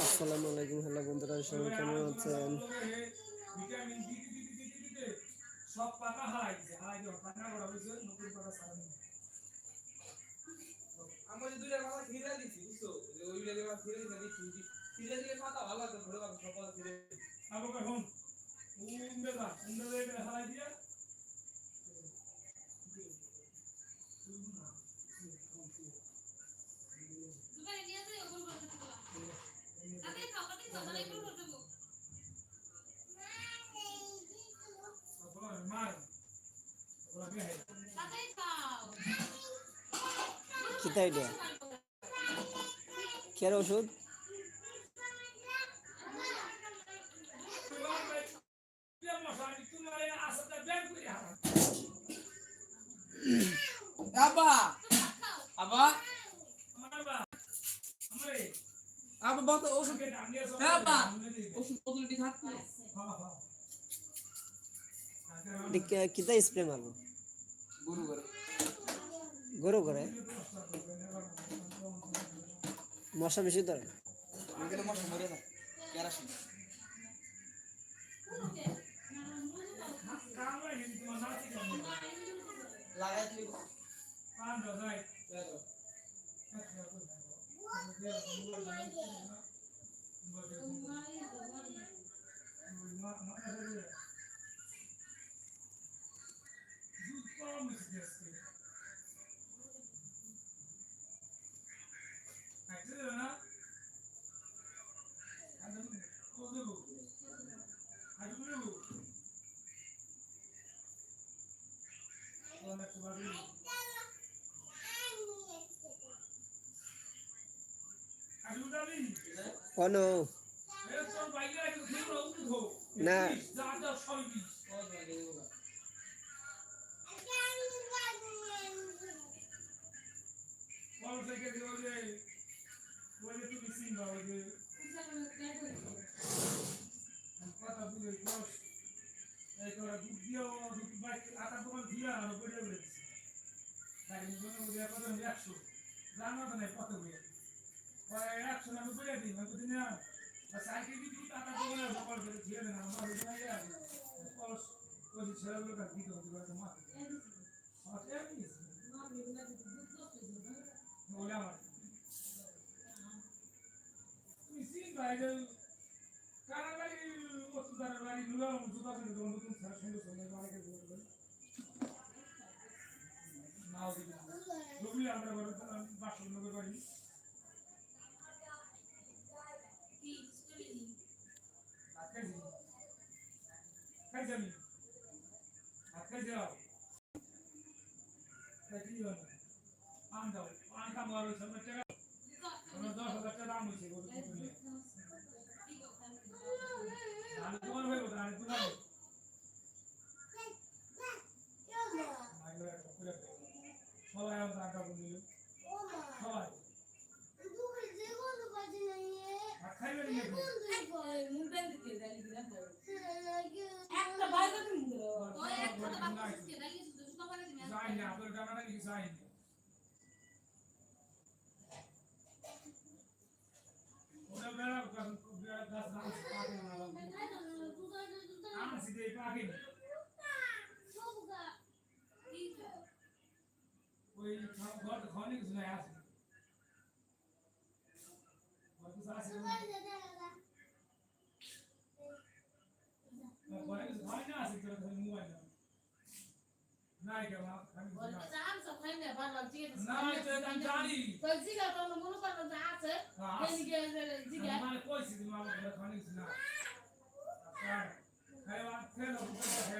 আসসালামু আলাইকুম হ্যালো বন্ধুরা সবাই কেমন আছেন? সব পাতা হারাইছে হারাই যাও পাতা করা হয়েছে নতুন পাতা সারানো আমরা যে দুইটা পাতা ফিরে দিচ্ছি বুঝছ? যে ওই লেগে পাতা ফিরে দিছি দিচ্ছি ফিরে দিয়ে পাতা ভালো আছে ধরে সব পাতা ফিরে আবার কখন দা উন্দে দে এটা হারাই দিয়া কিতা এটা কের ওষুধ? তোমার আসাটা ব্যাগ করে হারা আব্বা! আব্বা আমার বা আমারে আব্বা বলতো ওষুধ ওকে ডাঙ্গিয়ে সব হ্যাঁ, বাবা। ওষুধ বোতলটি থাকতো হ্যাঁ হ্যাঁ এটা কে- কিতা স্প্রে মারবো? গুরু করে। গরু করে। মশা বেশি ধরে না। না কথা বুঝে ক্লাস এই করে দুধ দিয়ে দুধ বাইক আটার দোকান দিয়ে আর করে বলেছি তাই জন্য ওদের কত একশো। জানো তো কত বইয়ে একশো আমি বলে না সাইকেল দিয়ে দুধ আটার দোকানে সকাল করে দিয়ে দেন, আমার ওই ছেলেগুলো কাজ দিতে হতে পারে মাথা বলে বাইরে কারাবাড়ি ওষুধার বাড়ি নুলাম জুতা কিনে দেবো নতুন স্যার সঙ্গে সঙ্গে অনেকে বলবে আমরা বাড়ি বাসন নগর বাড়ি কি চলে নি ভাত আও খাইছি আমি পান দাও পান কাম টাকা দশ হাজার টাকা দাম হয়েছে গরু কিনতে নিয়ে আমি তোমার ভাই বলতে আমি তোমার সবাই আমার টাকা বলিল সবাই আর খাইবে নিয়ে একটা বাইরে তুমি ওই এক কথা বাদ দিতে লাগিয়ে শুধু তোমার কাছে যাই না আপনার টাকাটা কি যাই না ওটা বেড়া গাছ বেড়া গাছ না পাকে না আমি সিধে পাকে না ওই ঘর ঘরে কিছু নাই ঘর কিছু আছে ঘরে কিছু ঘরে না আছে তোর ঘরে মোবাইল নাই কেমন আমি নাই তো এটা আমি জানি মানে কইছি তুমি আমার ঘরে খানি কিছু না খাইবা খেলো দুধটা খেলো খালি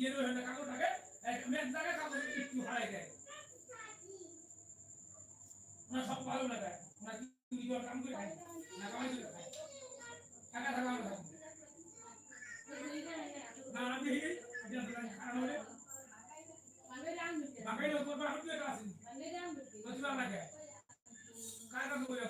দিয়ে দেবে সেটা থাকে? একটা থাকে কাগজ একটু হারাই দেয়। ওনার সব ভালো লাগায় ওনার কি কাম করে না কামাই করে না আমি কারণ কাজ করে